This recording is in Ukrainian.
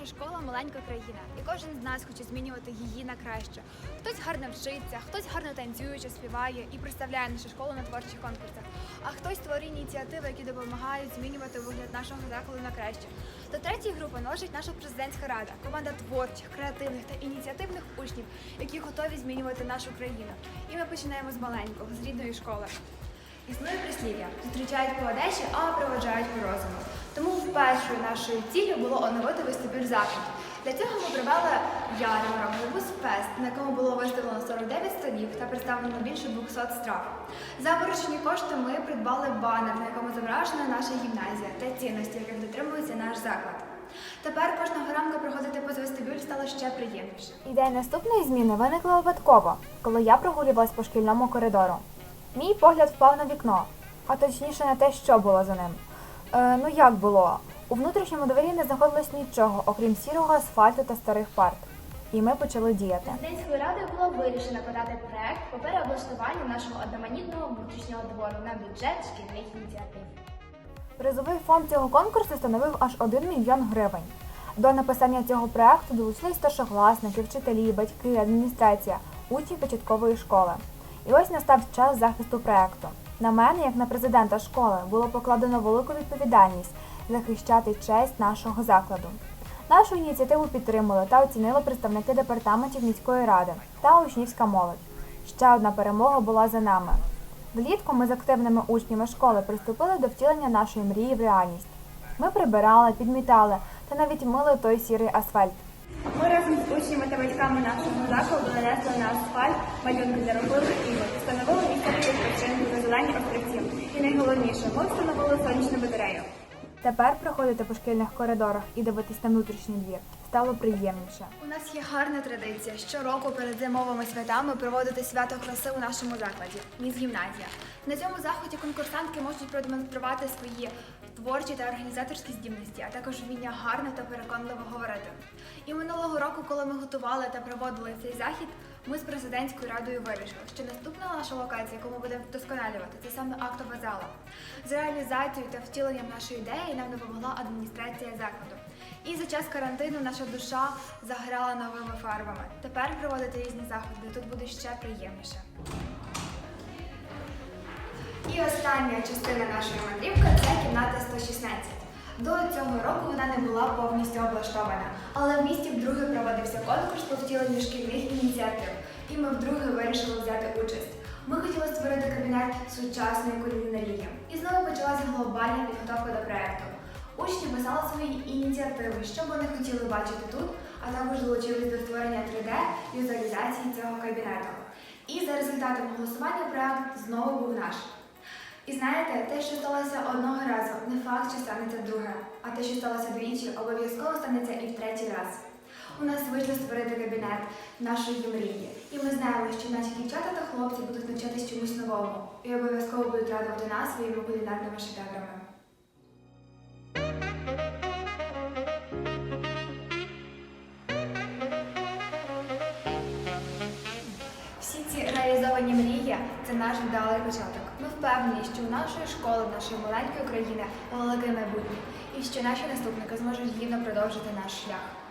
Наша школа маленька країна, і кожен з нас хоче змінювати її на краще. Хтось гарно вчиться, хтось гарно танцює чи співає і представляє нашу школу на творчих конкурсах. А хтось створює ініціативи, які допомагають змінювати вигляд нашого закладу на краще. До третьої групи належить наша президентська рада, команда творчих, креативних та ініціативних учнів, які готові змінювати нашу країну. І ми починаємо з маленького, з рідної школи. Існує прислів'я зустрічають по одежі, а проводжають по розуму. Тому першою нашою ціллю було оновити вестибюль закладу. Для цього ми провели ярмарок «Глобус Фест», на якому було виставлено 49 столів та представлено більше 200 страв. За виручені кошти ми придбали банер, на якому зображена наша гімназія та цінності, яких дотримується наш заклад. Тепер кожного ранку проходити повз вестибюль стало ще приємніше. Ідея наступної зміни виникла випадково, коли я прогулювалась по шкільному коридору. Мій погляд впав на вікно, а точніше на те, що було за ним. Е, ну як було? У внутрішньому дворі не знаходилось нічого, окрім сірого асфальту та старих парт. І ми почали діяти. Президентською радою було вирішено подати проект по переоблаштуванню нашого одноманітного внутрішнього двору на бюджет шкільних ініціатив. Призовий фонд цього конкурсу становив аж 1 мільйон гривень. До написання цього проекту долучились старшокласники, вчителі, батьки, адміністрація, учні початкової школи. І ось настав час захисту проекту. На мене, як на президента школи, було покладено велику відповідальність захищати честь нашого закладу. Нашу ініціативу підтримали та оцінили представники департаментів міської ради та учнівська молодь. Ще одна перемога була за нами. Влітку ми з активними учнями школи приступили до втілення нашої мрії в реальність. Ми прибирали, підмітали та навіть мили той сірий асфальт. Ми разом з учнями та батьками нашого закладу нанесли на асфальт малюнки для робили ігор, встановили місце для відпочинку та зелені острівці. І найголовніше, ми встановили сонячну батарею. Тепер проходити по шкільних коридорах і дивитись на внутрішній двір стало приємніше. У нас є гарна традиція щороку перед зимовими святами проводити свято краси у нашому закладі міс гімназія. На цьому заході конкурсантки можуть продемонструвати свої творчі та організаторські здібності, а також вміння гарно та переконливо говорити. І минулого року, коли ми готували та проводили цей захід, ми з президентською радою вирішили, що наступна наша локація, яку ми будемо вдосконалювати, це саме актова зала. З реалізацією та втіленням нашої ідеї нам допомогла адміністрація закладу. І за час карантину наша душа заграла новими фарбами. Тепер проводити різні заходи тут буде ще приємніше. І остання частина нашої мандрівки це кімната 116. До цього року вона не була повністю облаштована, але в місті вдруге проводився конкурс по втіленню шкільних ініціатив, і ми вдруге вирішили взяти участь. Ми хотіли створити кабінет сучасної кулінарії. І знову почалася глобальна підготовка до проекту. Учні писали свої ініціативи, що вони хотіли бачити тут, а також долучились до створення 3D і візуалізації цього кабінету. І за результатами голосування проект знову був наш. І знаєте, те, що сталося одного разу, не факт, що станеться вдруге, а те, що сталося двічі, обов'язково станеться і в третій раз. У нас вийшло створити кабінет нашої мрії, і ми знаємо, що наші дівчата та хлопці будуть навчатись чомусь новому і обов'язково будуть радувати нас своїми кулінарними шедеврами. Всі ці реалізовані мрії це наш вдалий початок. Ми впевнені, що у нашої школи, нашої маленької країни велике майбутнє, і що наші наступники зможуть гідно продовжити наш шлях.